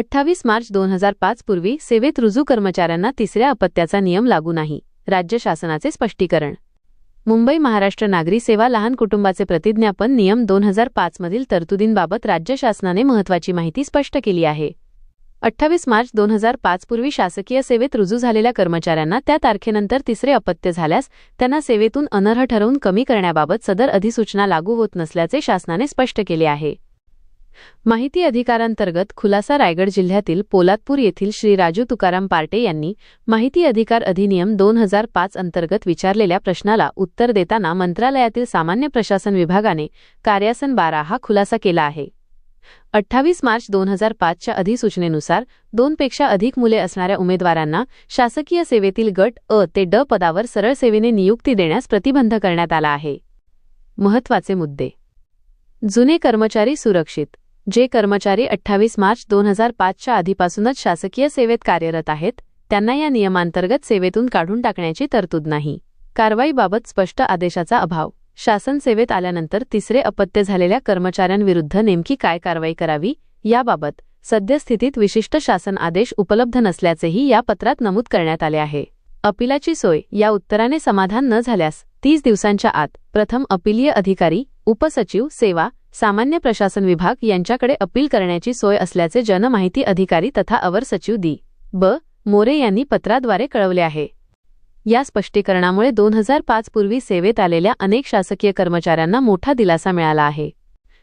अठ्ठावीस मार्च दोन हजार पाच पूर्वी सेवेत रुजू कर्मचाऱ्यांना तिसऱ्या अपत्याचा नियम लागू नाही राज्य शासनाचे स्पष्टीकरण. मुंबई महाराष्ट्र नागरी सेवा लहान कुटुंबाचे प्रतिज्ञापन नियम दोन हजार पाचमधील तरतुदींबाबत राज्य शासनाने महत्त्वाची माहिती स्पष्ट केली आहे. अठ्ठावीस मार्च दोन हजार पाच पूर्वी शासकीय सेवेत रुजू झालेल्या कर्मचाऱ्यांना त्या तारखेनंतर तिसरे अपत्य झाल्यास त्यांना सेवेतून अनर्ह ठरवून कमी करण्याबाबत सदर अधिसूचना लागू होत नसल्याचे शासनाने स्पष्ट केले आहे. माहिती अधिकारांतर्गत खुलासा रायगड जिल्ह्यातील पोलादपूर येथील श्री राजू तुकाराम पार्टे यांनी माहिती अधिकार अधिनियम दोन हजार पाच अंतर्गत विचारलेल्या प्रश्नाला उत्तर देताना मंत्रालयातील सामान्य प्रशासन विभागाने कार्यासन बारा हा खुलासा केला आहे. अठ्ठावीस मार्च दोन हजार पाचच्या अधिसूचनेनुसार दोनपेक्षा अधिक मुले असणाऱ्या उमेदवारांना शासकीय सेवेतील गट अ ते ड पदावर सरळ सेवेने नियुक्ती देण्यास प्रतिबंध करण्यात आला आहे. महत्त्वाचे मुद्दे. जुने कर्मचारी सुरक्षित. जे कर्मचारी अठ्ठावीस मार्च दोन हजार पाचच्या आधीपासूनच शासकीय सेवेत कार्यरत आहेत त्यांना या नियमांतर्गत सेवेतून काढून टाकण्याची तरतूद नाही. कारवाईबाबत स्पष्ट आदेशाचा अभाव. शासन सेवेत आल्यानंतर तिसरे अपत्य झालेल्या कर्मचाऱ्यांविरुद्ध नेमकी काय कारवाई करावी याबाबत सद्यस्थितीत विशिष्ट शासन आदेश उपलब्ध नसल्याचेही या पत्रात नमूद करण्यात आले आहे. अपिलाची सोय या उत्तराने समाधान न झाल्यास तीस दिवसांच्या आत प्रथम अपिलीय अधिकारी उपसचिव सेवा सामान्य प्रशासन विभाग यांच्याकडे अपील करण्याची सोय असल्याचे जनमाहिती अधिकारी तथा अवर सचिव दी ब. मोरे यांनी पत्राद्वारे कळवले आहे. या स्पष्टीकरणामुळे दोन हजार पाच पूर्वी सेवेत आलेल्या अनेक शासकीय कर्मचाऱ्यांना मोठा दिलासा मिळाला आहे.